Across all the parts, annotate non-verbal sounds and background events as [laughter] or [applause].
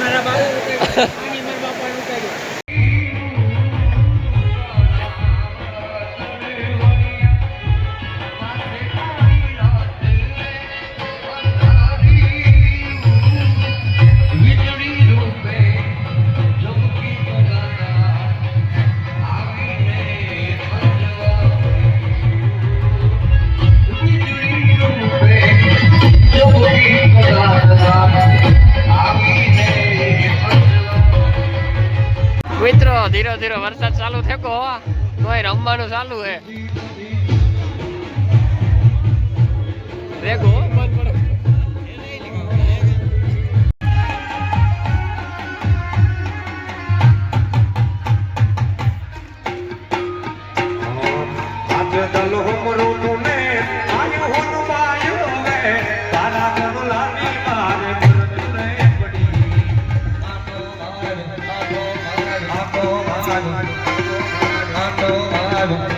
મારા બાબુ [laughs] ધીરો ધીરો વરસાદ ચાલુ થયો તોય રમવાનું ચાલુ હે દેખો મારું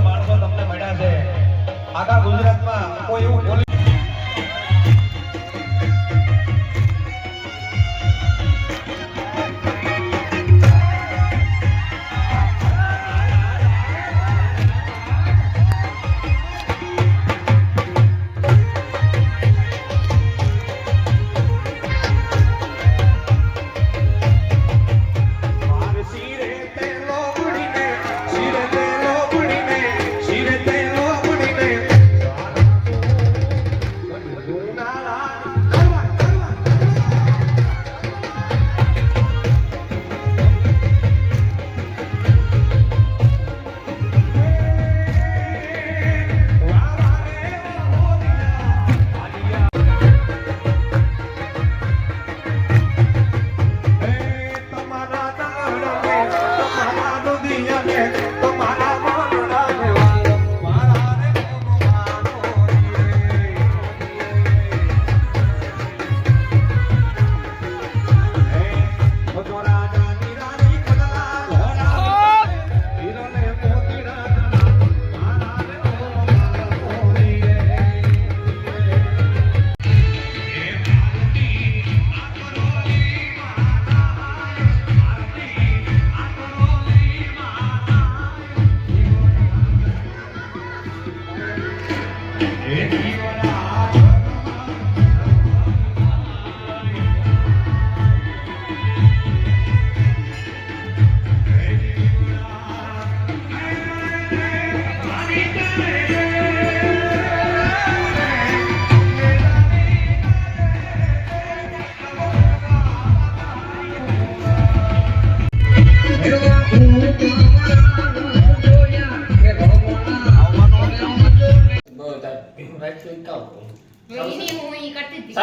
માણસો તમને મળ્યા છે આખા ગુજરાતમાં કોઈ એવું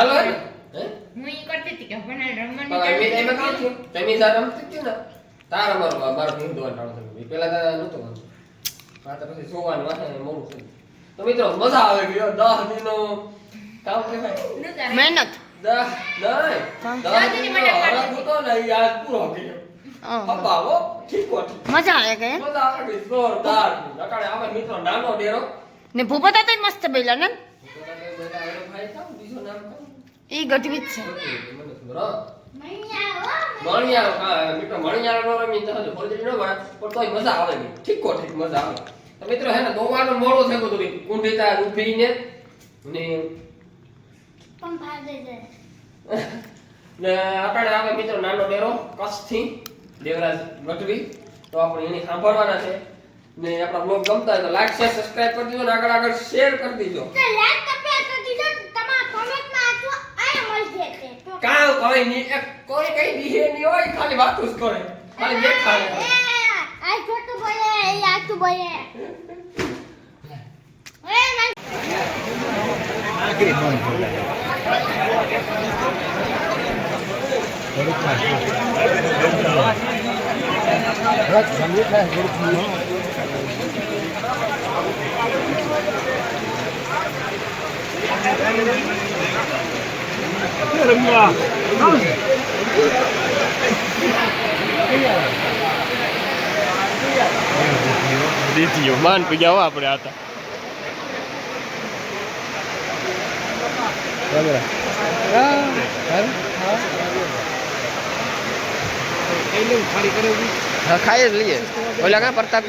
હાલો હું? ઈ કરતી હતી કે મને રમવાની તમે એમાં કામ થયું. તમે જા રમતી હતી ને તારા મારો મારો ભીમ દોન રમતો પેલા તારા નતો રમતો. હા તો પછી સોવાનું વાસણ મોડું થયું તો મિત્રો મજા આવે ગયો 10 દિનો કામ કેવાય મહેનત. દહ દહ દિન માટે તો નહીં યાર પૂરો ગયો. મજા આવે કે? ને ભૂપતા તો મસ્ત બેલા ને. એ ગઢવી છે. ને દોવાનો આપણે મિત્રો નાનો ડેરો કચ્છથી દેવરાજ ગઢવી તો આપણે એની સાંભળવાના છે. ને આપણા બ્લોગ ગમતા હોય તો લાઈક શેર સબસ્ક્રાઇબ કરી ને આગળ આગળ શેર કરી દીજો. કાં કોઈ નહીં, એક કોઈ કઈ દીહે નહીં હોય, ખાલી વાતું જ કરે. ખાલી દેખાડે દીધીઓ માન પી ગયા આપણે આતા હા ખાઈ જ લઈએ. ઓલા કા પ્રતાપ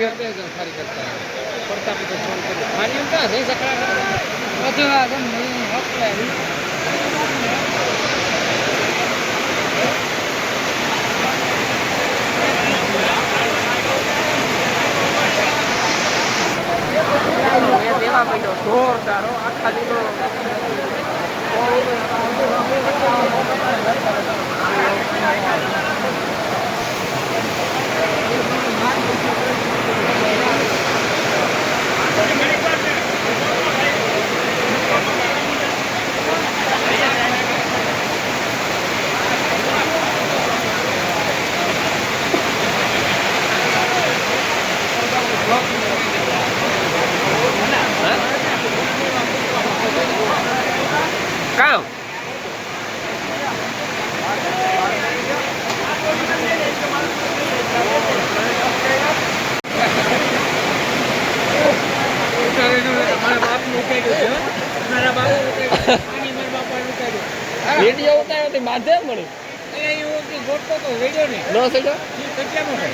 દેવા માંડ્યો જોરદાર હો, આખા દીનો કામ વીડિયો ઉતાર્યો તે બાંધે મળે ગોટતો તો વેડ્યો ને સડ્યો